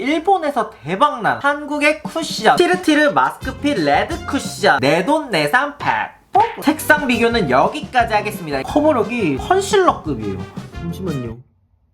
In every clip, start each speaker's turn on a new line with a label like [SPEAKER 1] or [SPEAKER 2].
[SPEAKER 1] 일본에서 대박난 한국의 쿠션 티르티르 마스크핏 레드 쿠션 내돈내산 팩 어? 색상 비교는 여기까지 하겠습니다 커버력이 컨실러급이에요 잠시만요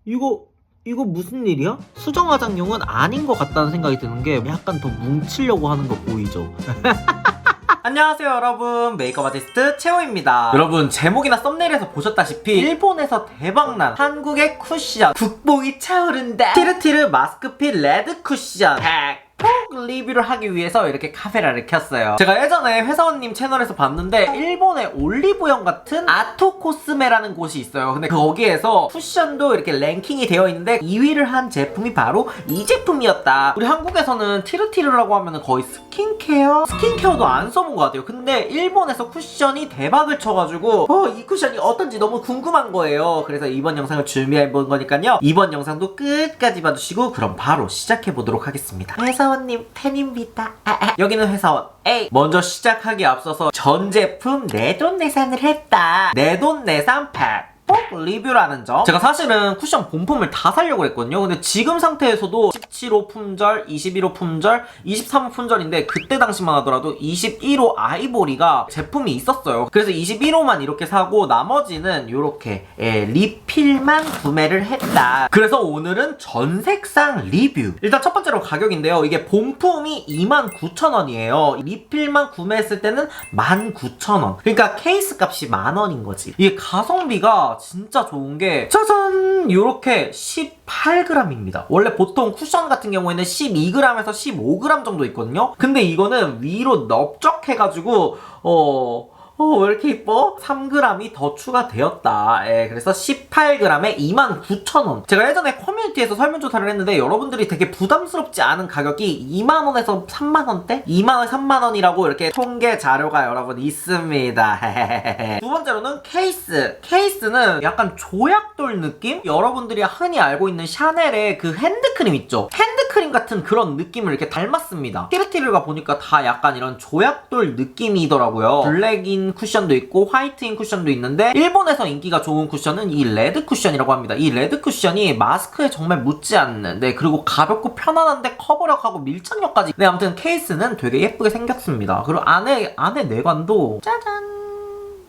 [SPEAKER 1] 이거 이거 무슨 일이야? 수정 화장용은 아닌 것 같다는 생각이 드는 게 약간 더 뭉치려고 하는 거 보이죠? 안녕하세요 여러분. 메이크업 아티스트 채호입니다. 여러분 제목이나 썸네일에서 보셨다시피 일본에서 대박난 한국의 쿠션 국뽕이 차오른다. 티르티르 마스크핏 레드 쿠션. 팩 톡 리뷰를 하기 위해서 이렇게 카메라를 켰어요. 제가 예전에 회사원님 채널에서 봤는데 일본의 올리브영 같은 아토 코스메라는 곳이 있어요. 근데 거기에서 쿠션도 이렇게 랭킹이 되어 있는데 2위를 한 제품이 바로 이 제품이었다. 우리 한국에서는 티르티르라고 하면 거의 스킨케어? 스킨케어도 안 써본 것 같아요. 근데 일본에서 쿠션이 대박을 쳐가지고 어, 이 쿠션이 어떤지 너무 궁금한 거예요. 그래서 이번 영상을 준비해 본 거니까요. 이번 영상도 끝까지 봐주시고 그럼 바로 시작해 보도록 하겠습니다. 회사원님 팬입니다. 아, 아. 여기는 회사원 A. 먼저 시작하기 앞서서 전 제품 내 돈 내산을 했다. 내 돈 내산 팩. 꼭 리뷰라는 점. 제가 사실은 쿠션 본품을 다 사려고 했거든요. 근데 지금 상태에서도 17호 품절, 21호 품절, 23호 품절인데 그때 당시만 하더라도 21호 아이보리가 제품이 있었어요. 그래서 21호만 이렇게 사고 나머지는 이렇게 예, 리필만 구매를 했다. 그래서 오늘은 전색상 리뷰. 일단 첫 번째로 가격인데요. 이게 본품이 29,000원이에요. 리필만 구매했을 때는 19,000원. 그러니까 케이스 값이 만원인 거지. 이게 가성비가 진짜 좋은 게 짜잔! 요렇게 18g입니다. 원래 보통 쿠션 같은 경우에는 12g에서 15g 정도 있거든요. 근데 이거는 위로 넓적해가지고 어... 어, 왜 이렇게 이뻐? 3g이 더 추가되었다. 예, 그래서 18g에 29,000원. 제가 예전에 커뮤니티에서 설문조사를 했는데 여러분들이 되게 부담스럽지 않은 가격이 2만원에서 3만원대? 2만원, 3만원이라고 이렇게 통계 자료가 여러분 있습니다. 두 번째로는 케이스. 케이스는 약간 조약돌 느낌? 여러분들이 흔히 알고 있는 샤넬의 그 핸드크림 있죠? 핸드크림 같은 그런 느낌을 이렇게 닮았습니다. 티르티르가 보니까 다 약간 이런 조약돌 느낌이더라고요. 블랙인 쿠션도 있고 화이트인 쿠션도 있는데 일본에서 인기가 좋은 쿠션은 이 레드 쿠션이라고 합니다. 이 레드 쿠션이 마스크에 정말 묻지 않는 네 그리고 가볍고 편안한데 커버력하고 밀착력까지 네 아무튼 케이스는 되게 예쁘게 생겼습니다. 그리고 안에 안에 내관도 짜잔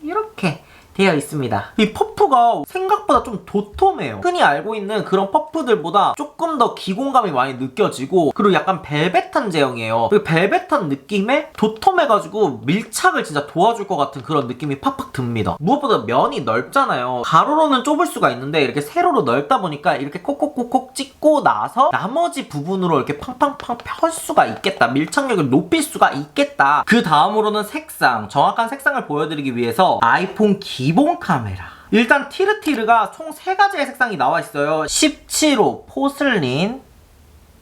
[SPEAKER 1] 이렇게 되어 있습니다. 이 퍼프가 생각보다 좀 도톰해요. 흔히 알고 있는 그런 퍼프들보다 조금 더 기공감이 많이 느껴지고 그리고 약간 벨벳한 제형이에요. 그 벨벳한 느낌에 도톰해가지고 밀착을 진짜 도와줄 것 같은 그런 느낌이 팍팍 듭니다. 무엇보다 면이 넓잖아요. 가로로는 좁을 수가 있는데 이렇게 세로로 넓다 보니까 이렇게 콕콕콕콕 찍고 나서 나머지 부분으로 이렇게 팡팡팡 펼 수가 있겠다. 밀착력을 높일 수가 있겠다. 그 다음으로는 색상. 정확한 색상을 보여드리기 위해서 아이폰 기본 카메라. 일단 티르티르가 총 3가지의 색상이 나와 있어요. 17호 포슬린,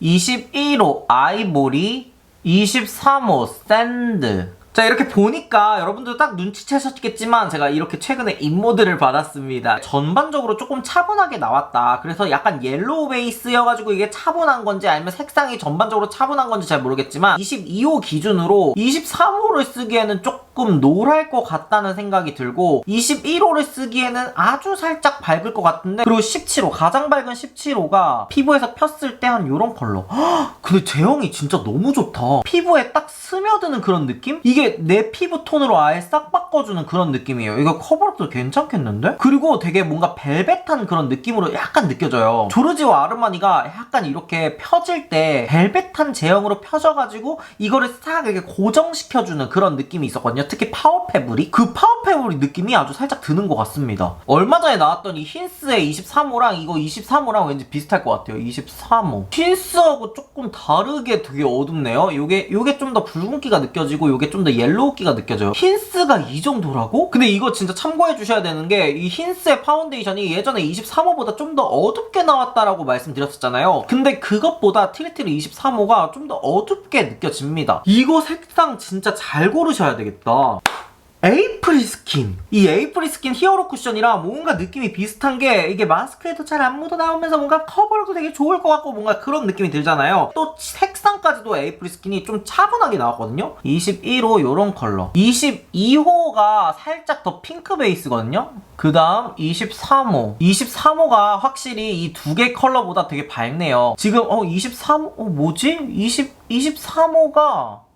[SPEAKER 1] 21호 아이보리, 23호 샌드. 자 이렇게 보니까 여러분들 딱 눈치채셨겠지만 제가 이렇게 최근에 인모드를 받았습니다 전반적으로 조금 차분하게 나왔다 그래서 약간 옐로우 베이스여가지고 이게 차분한 건지 아니면 색상이 전반적으로 차분한 건지 잘 모르겠지만 22호 기준으로 23호를 쓰기에는 조금 노랄 것 같다는 생각이 들고 21호를 쓰기에는 아주 살짝 밝을 것 같은데 그리고 17호 가장 밝은 17호가 피부에서 폈을 때한 요런 컬러 헉, 근데 제형이 진짜 너무 좋다 피부에 딱 스며드는 그런 느낌? 이게 내 피부 톤으로 아예 싹 바꿔주는 그런 느낌이에요. 이거 커버력도 괜찮겠는데? 그리고 되게 뭔가 벨벳한 그런 느낌으로 약간 느껴져요. 조르지와 아르마니가 약간 이렇게 펴질 때 벨벳한 제형으로 펴져가지고 이거를 싹 이렇게 고정시켜주는 그런 느낌이 있었거든요. 특히 파워 패브릭? 그 파워 패브릭 느낌이 아주 살짝 드는 것 같습니다. 얼마 전에 나왔던 이 힌스의 23호랑 이거 23호랑 왠지 비슷할 것 같아요. 23호. 힌스하고 조금 다르게 되게 어둡네요. 요게, 요게 좀 더 붉은기가 느껴지고 요게 좀 더 옐로우기가 느껴져요. 힌스가 이 정도라고? 근데 이거 진짜 참고해 주셔야 되는 게 이 힌스의 파운데이션이 예전에 23호보다 좀 더 어둡게 나왔다라고 말씀드렸었잖아요. 근데 그것보다 티리티리 23호가 좀 더 어둡게 느껴집니다. 이거 색상 진짜 잘 고르셔야 되겠다. 에이프릴 스킨. 이 에이프릴 스킨 히어로 쿠션이랑 뭔가 느낌이 비슷한 게 이게 마스크에도 잘 안 묻어 나오면서 뭔가 커버력도 되게 좋을 것 같고 뭔가 그런 느낌이 들잖아요. 또 색상까지도 에이프릴 스킨이 좀 차분하게 나왔거든요. 21호 요런 컬러. 22호가 살짝 더 핑크 베이스거든요. 그 다음 23호. 23호가 확실히 이 두 개 컬러보다 되게 밝네요. 지금 어 23호 어, 뭐지? 20, 23호가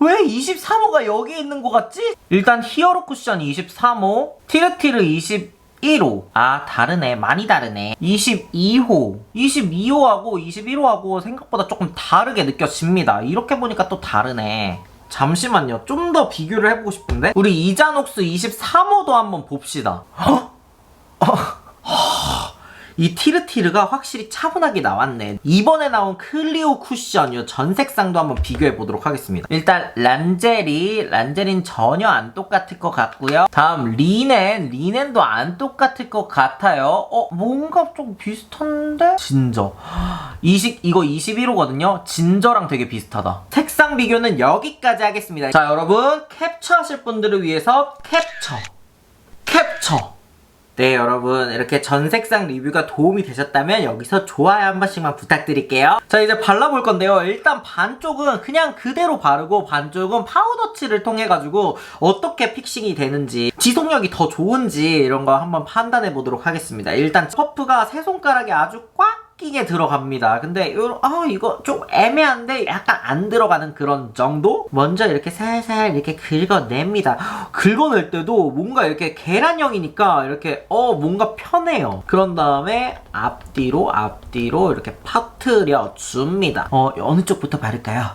[SPEAKER 1] 왜 23호가 여기 있는 것 같지? 일단 히어로 쿠션 23호, 티르티르 21호. 아, 다르네. 많이 다르네. 22호. 22호하고 21호하고 생각보다 조금 다르게 느껴집니다. 이렇게 보니까 또 다르네. 잠시만요. 좀 더 비교를 해보고 싶은데? 우리 이자녹스 23호도 한번 봅시다. 헉? 이 티르티르가 확실히 차분하게 나왔네. 이번에 나온 클리오 쿠션 이 전색상도 한번 비교해 보도록 하겠습니다. 일단 란제리, 란제린 전혀 안 똑같을 것 같고요. 다음 리넨, 리넨도 안 똑같을 것 같아요. 어, 뭔가 좀 비슷한데? 진저. 20, 이거 21호거든요. 진저랑 되게 비슷하다. 색상 비교는 여기까지 하겠습니다. 자, 여러분 캡처하실 분들을 위해서 캡처. 네, 여러분. 이렇게 전색상 리뷰가 도움이 되셨다면 여기서 좋아요 한 번씩만 부탁드릴게요. 자, 이제 발라볼 건데요. 일단 반쪽은 그냥 그대로 바르고 반쪽은 파우더칠을 통해 가지고 어떻게 픽싱이 되는지, 지속력이 더 좋은지 이런 거 한번 판단해 보도록 하겠습니다. 일단 퍼프가 세 손가락에 아주 꽉 끼게 들어갑니다. 근데 요, 아 이거 좀 애매한데 약간 안 들어가는 그런 정도? 먼저 이렇게 살살 이렇게 긁어냅니다. 긁어낼 때도 뭔가 이렇게 계란형이니까 이렇게 어 뭔가 편해요. 그런 다음에 앞뒤로 앞뒤로 이렇게 퍼트려 줍니다. 어 어느 쪽부터 바를까요?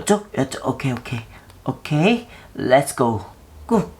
[SPEAKER 1] 이쪽 이쪽 오케이 오케이 오케이 렛츠 고 꾹.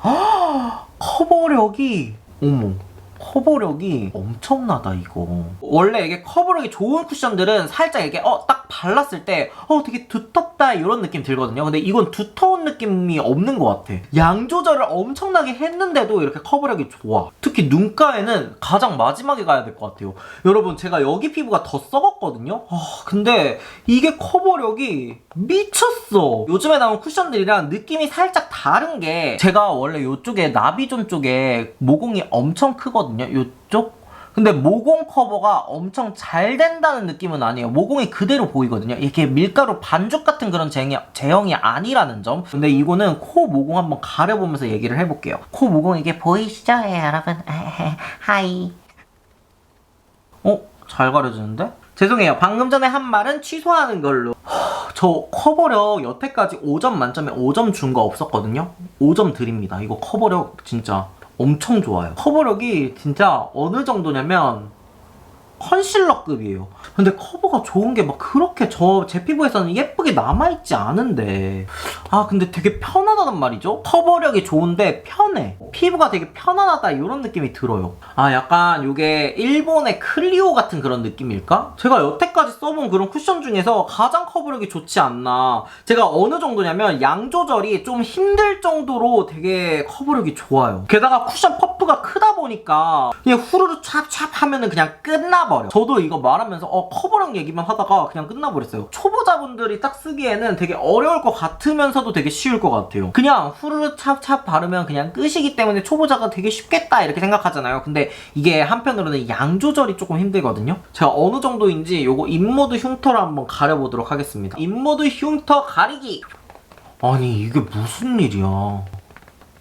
[SPEAKER 1] 커버력이 어머 커버력이 엄청나다 이거. 원래 이게 커버력이 좋은 쿠션들은 살짝 이렇게 어 딱 발랐을 때 어 되게 두텁다 이런 느낌 들거든요. 근데 이건 두터운 느낌이 없는 것 같아. 양 조절을 엄청나게 했는데도 이렇게 커버력이 좋아. 특히 눈가에는 가장 마지막에 가야 될 것 같아요. 여러분 제가 여기 피부가 더 썩었거든요? 아 근데 이게 커버력이 미쳤어. 요즘에 나온 쿠션들이랑 느낌이 살짝 다른 게 제가 원래 이쪽에 나비존 쪽에 모공이 엄청 크거든요 이쪽 근데 모공 커버가 엄청 잘 된다는 느낌은 아니에요. 모공이 그대로 보이거든요. 이렇게 밀가루 반죽 같은 그런 제형이, 제형이 아니라는 점. 근데 이거는 코 모공 한번 가려보면서 얘기를 해볼게요. 코 모공 이게 보이시죠? 예, 여러분. 하이. 어? 잘 가려지는데? 죄송해요. 방금 전에 한 말은 취소하는 걸로. 저 커버력 여태까지 5점 만점에 5점 준 거 없었거든요? 5점 드립니다. 이거 커버력 진짜 엄청 좋아요. 커버력이 진짜 어느 정도냐면 컨실러급이에요. 근데 커버가 좋은 게 막 그렇게 저 제 피부에서는 예쁘게 남아있지 않은데 아 근데 되게 편하다는 말이죠? 커버력이 좋은데 편해. 피부가 되게 편안하다 이런 느낌이 들어요. 아 약간 이게 일본의 클리오 같은 그런 느낌일까? 제가 여태까지 써본 그런 쿠션 중에서 가장 커버력이 좋지 않나. 제가 어느 정도냐면 양 조절이 좀 힘들 정도로 되게 커버력이 좋아요. 게다가 쿠션 퍼프가 크다 보니까 그냥 후루루 찹찹 하면은 그냥 끝나 버려. 저도 이거 말하면서 어 커버력 얘기만 하다가 그냥 끝나버렸어요. 초보자분들이 딱 쓰기에는 되게 어려울 것 같으면서도 되게 쉬울 것 같아요. 그냥 후루루 찹찹 바르면 그냥 끝이기 때문에 초보자가 되게 쉽겠다 이렇게 생각하잖아요. 근데 이게 한편으로는 양 조절이 조금 힘들거든요. 제가 어느 정도인지 요거 인모드 흉터를 한번 가려보도록 하겠습니다. 인모드 흉터 가리기. 아니 이게 무슨 일이야?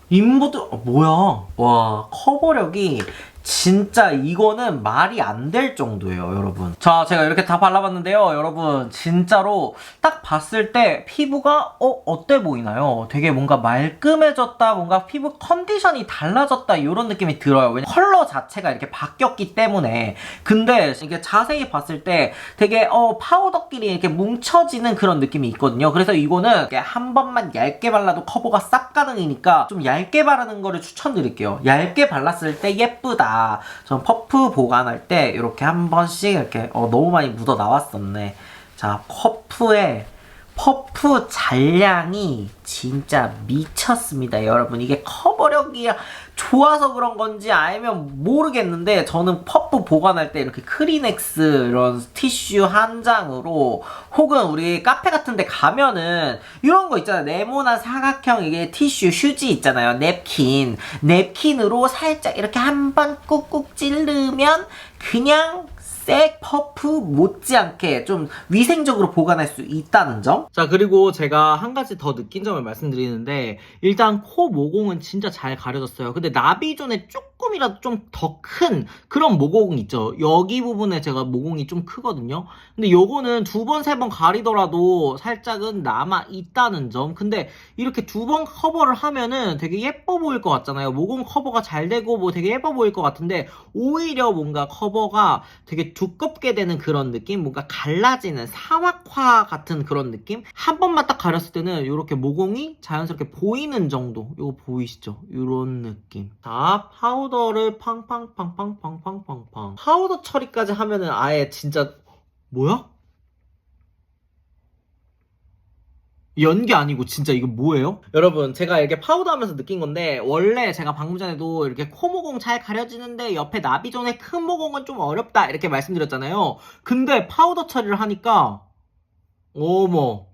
[SPEAKER 1] 인모드 어, 뭐야? 와 커버력이 진짜 이거는 말이 안 될 정도예요, 여러분. 자, 제가 이렇게 다 발라봤는데요, 여러분. 진짜로 딱 봤을 때 피부가 어 어때 보이나요? 되게 뭔가 말끔해졌다, 뭔가 피부 컨디션이 달라졌다 이런 느낌이 들어요. 왜냐 컬러 자체가 이렇게 바뀌었기 때문에. 근데 이게 자세히 봤을 때 되게 어 파우더끼리 이렇게 뭉쳐지는 그런 느낌이 있거든요. 그래서 이거는 이렇게 한 번만 얇게 발라도 커버가 싹 가능이니까 좀 얇게 바르는 거를 추천드릴게요. 얇게 발랐을 때 예쁘다. 전 퍼프 보관할 때 이렇게 한 번씩 이렇게 어 너무 많이 묻어 나왔었네. 자 퍼프에 퍼프 잔량이 진짜 미쳤습니다 여러분 이게 커버력이 좋아서 그런 건지 아니면 모르겠는데 저는 퍼프 보관할 때 이렇게 크리넥스 이런 티슈 한 장으로 혹은 우리 카페 같은 데 가면은 이런 거 있잖아요. 네모난 사각형 이게 티슈 휴지 있잖아요. 냅킨. 냅킨으로 살짝 이렇게 한 번 꾹꾹 찌르면 그냥 색 퍼프 못지않게 좀 위생적으로 보관할 수 있다는 점. 자 그리고 제가 한 가지 더 느낀 점을 말씀드리는데 일단 코 모공은 진짜 잘 가려졌어요. 근데 나비존에 조금이라도 좀 더 큰 그런 모공 있죠. 여기 부분에 제가 모공이 좀 크거든요. 근데 요거는 두 번 세 번 가리더라도 살짝은 남아 있다는 점. 근데 이렇게 두 번 커버를 하면은 되게 예뻐 보일 것 같잖아요. 모공 커버가 잘 되고 뭐 되게 예뻐 보일 것 같은데 오히려 뭔가 커버가 되게 두껍게 되는 그런 느낌? 뭔가 갈라지는 사막화 같은 그런 느낌? 한 번만 딱 가렸을 때는 이렇게 모공이 자연스럽게 보이는 정도. 이거 보이시죠? 이런 느낌. 자, 파우더를 팡팡팡팡팡팡팡팡. 파우더 처리까지 하면은 아예 진짜 뭐야? 연기 아니고 진짜 이거 뭐예요? 여러분 제가 이렇게 파우더 하면서 느낀 건데 원래 제가 방금 전에도 이렇게 코 모공 잘 가려지는데 옆에 나비존의 큰 모공은 좀 어렵다 이렇게 말씀드렸잖아요 근데 파우더 처리를 하니까 어머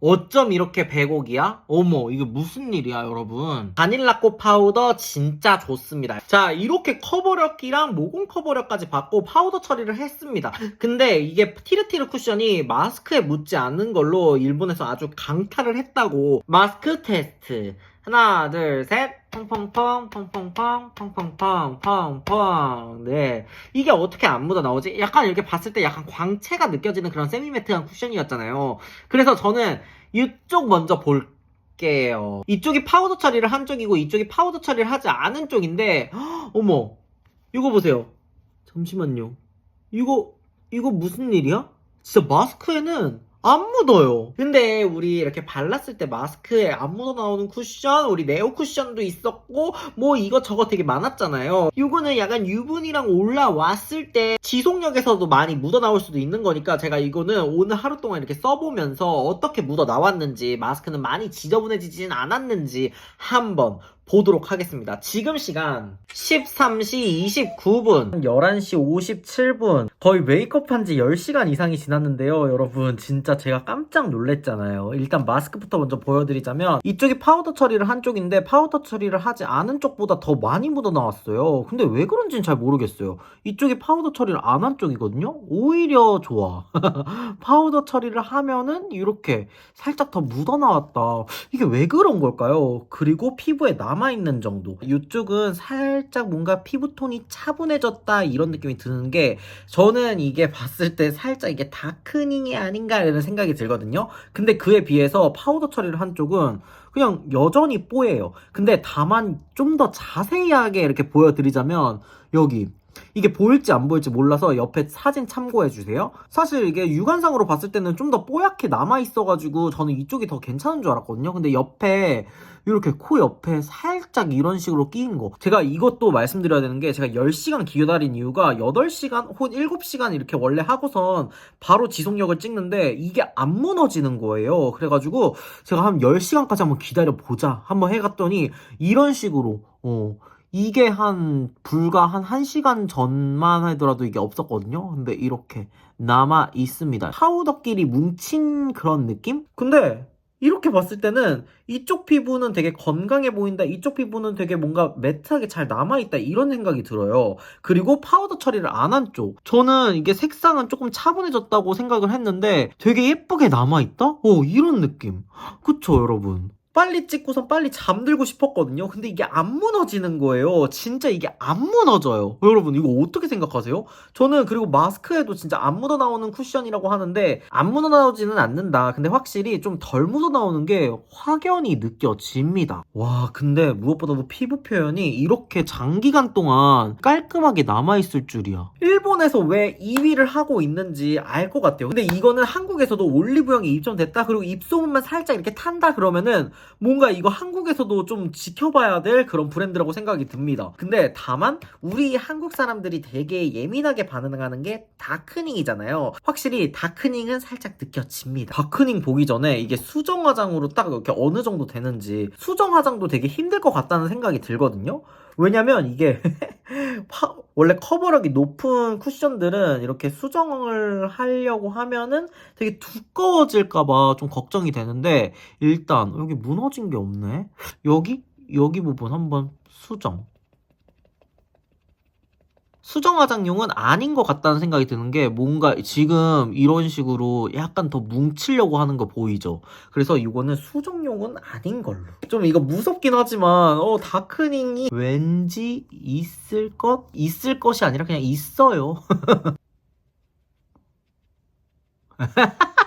[SPEAKER 1] 어쩜 이렇게 배곡이야? 어머 이게 무슨 일이야 여러분? 바닐라꽃 파우더 진짜 좋습니다. 자 이렇게 커버력이랑 모공 커버력까지 받고 파우더 처리를 했습니다. 근데 이게 티르티르 쿠션이 마스크에 묻지 않는 걸로 일본에서 아주 강타를 했다고. 마스크 테스트. 하나 둘셋 펑펑펑 펑펑펑 펑펑펑 펑펑 네. 이게 어떻게 안 묻어 나오지? 약간 이렇게 봤을 때 약간 광채가 느껴지는 그런 세미매트한 쿠션이었잖아요. 그래서 저는 이쪽 먼저 볼게요. 이쪽이 파우더 처리를 한 쪽이고 이쪽이 파우더 처리를 하지 않은 쪽인데 헉, 어머 이거 보세요. 잠시만요. 이거 이거 무슨 일이야? 진짜 마스크에는 안 묻어요. 근데 우리 이렇게 발랐을 때 마스크에 안 묻어 나오는 쿠션, 우리 네오 쿠션도 있었고, 뭐 이것저것 되게 많았잖아요. 이거는 약간 유분이랑 올라왔을 때 지속력에서도 많이 묻어 나올 수도 있는 거니까 제가 이거는 오늘 하루 동안 이렇게 써보면서 어떻게 묻어 나왔는지, 마스크는 많이 지저분해지진 않았는지 한번 보도록 하겠습니다. 지금 시간 13시 29분. 11시 57분. 거의 메이크업 한 지 10시간 이상이 지났는데요 여러분. 진짜 제가 깜짝 놀랐잖아요. 일단 마스크부터 먼저 보여드리자면 이쪽이 파우더 처리를 한 쪽인데 파우더 처리를 하지 않은 쪽보다 더 많이 묻어 나왔어요. 근데 왜 그런지는 잘 모르겠어요. 이쪽이 파우더 처리를 안 한 쪽이거든요? 오히려 좋아. 파우더 처리를 하면은 이렇게 살짝 더 묻어 나왔다. 이게 왜 그런 걸까요? 그리고 피부에 남 아있는 정도. 이쪽은 살짝 뭔가 피부톤이 차분해졌다 이런 느낌이 드는 게 저는 이게 봤을 때 살짝 이게 다크닝이 아닌가 이런 생각이 들거든요. 근데 그에 비해서 파우더 처리를 한 쪽은 그냥 여전히 뽀예요. 근데 다만 좀 더 자세하게 이렇게 보여드리자면 여기 이게 보일지 안 보일지 몰라서 옆에 사진 참고해 주세요. 사실 이게 육안상으로 봤을 때는 좀 더 뽀얗게 남아 있어가지고 저는 이쪽이 더 괜찮은 줄 알았거든요. 근데 옆에 이렇게 코 옆에 살짝 이런 식으로 끼인 거. 제가 이것도 말씀드려야 되는 게 제가 10시간 기다린 이유가 8시간 혹은 7시간 이렇게 원래 하고선 바로 지속력을 찍는데 이게 안 무너지는 거예요. 그래가지고 제가 한 10시간까지 한번 기다려 보자. 한번 해갔더니 이런 식으로 어. 이게 한 불과 한 1시간 전만 하더라도 이게 없었거든요. 근데 이렇게 남아 있습니다. 파우더끼리 뭉친 그런 느낌? 근데 이렇게 봤을 때는 이쪽 피부는 되게 건강해 보인다. 이쪽 피부는 되게 뭔가 매트하게 잘 남아있다. 이런 생각이 들어요. 그리고 파우더 처리를 안 한 쪽. 저는 이게 색상은 조금 차분해졌다고 생각을 했는데 되게 예쁘게 남아있다? 어, 이런 느낌. 그쵸, 여러분? 빨리 찍고선 빨리 잠들고 싶었거든요. 근데 이게 안 무너지는 거예요. 진짜 이게 안 무너져요. 여러분, 이거 어떻게 생각하세요? 저는 그리고 마스크에도 진짜 안 묻어 나오는 쿠션이라고 하는데 안 묻어 나오지는 않는다. 근데 확실히 좀 덜 묻어 나오는 게 확연히 느껴집니다. 와, 근데 무엇보다도 피부 표현이 이렇게 장기간 동안 깔끔하게 남아 있을 줄이야. 일본에서 왜 2위를 하고 있는지 알 것 같아요. 근데 이거는 한국에서도 올리브영이 입점됐다. 그리고 입소문만 살짝 이렇게 탄다 그러면은 뭔가 이거 한국에서도 좀 지켜봐야 될 그런 브랜드라고 생각이 듭니다. 근데 다만 우리 한국 사람들이 되게 예민하게 반응하는 게 다크닝이잖아요. 확실히 다크닝은 살짝 느껴집니다. 다크닝 보기 전에 이게 수정 화장으로 딱 이렇게 어느 정도 되는지 수정 화장도 되게 힘들 것 같다는 생각이 들거든요. 왜냐면 이게 파- 원래 커버력이 높은 쿠션들은 이렇게 수정을 하려고 하면은 되게 두꺼워질까봐 좀 걱정이 되는데 일단 여기 무너진 게 없네. 여기 여기 부분 한번 수정. 수정 화장용은 아닌 것 같다는 생각이 드는 게 뭔가 지금 이런 식으로 약간 더 뭉치려고 하는 거 보이죠? 그래서 이거는 수정용은 아닌 걸로. 좀 이거 무섭긴 하지만 어 다크닝이 왠지 있을 것 있을 것이 아니라 그냥 있어요.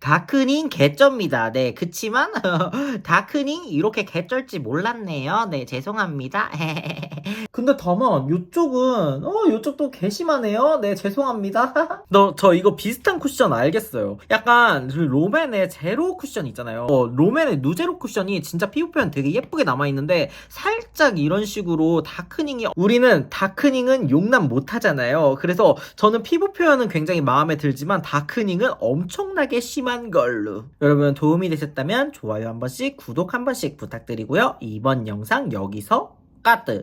[SPEAKER 1] 다크닝 개쩔입니다. 네, 그치만 다크닝 이렇게 개쩔지 몰랐네요. 네, 죄송합니다. 근데 다만 요쪽은 어 요쪽도 개심하네요. 네, 죄송합니다. 너 저 이거 비슷한 쿠션 알겠어요. 약간 그 롬앤의 제로 쿠션 있잖아요. 어, 롬앤의 누제로 쿠션이 진짜 피부 표현 되게 예쁘게 남아 있는데 살짝 이런 식으로 다크닝이 우리는 다크닝은 용납 못 하잖아요. 그래서 저는 피부 표현은 굉장히 마음에 들지만 다크닝은 엄청나게 심한 걸로. 여러분 도움이 되셨다면 좋아요 한 번씩, 구독 한 번씩 부탁드리고요. 이번 영상 여기서 까뜨.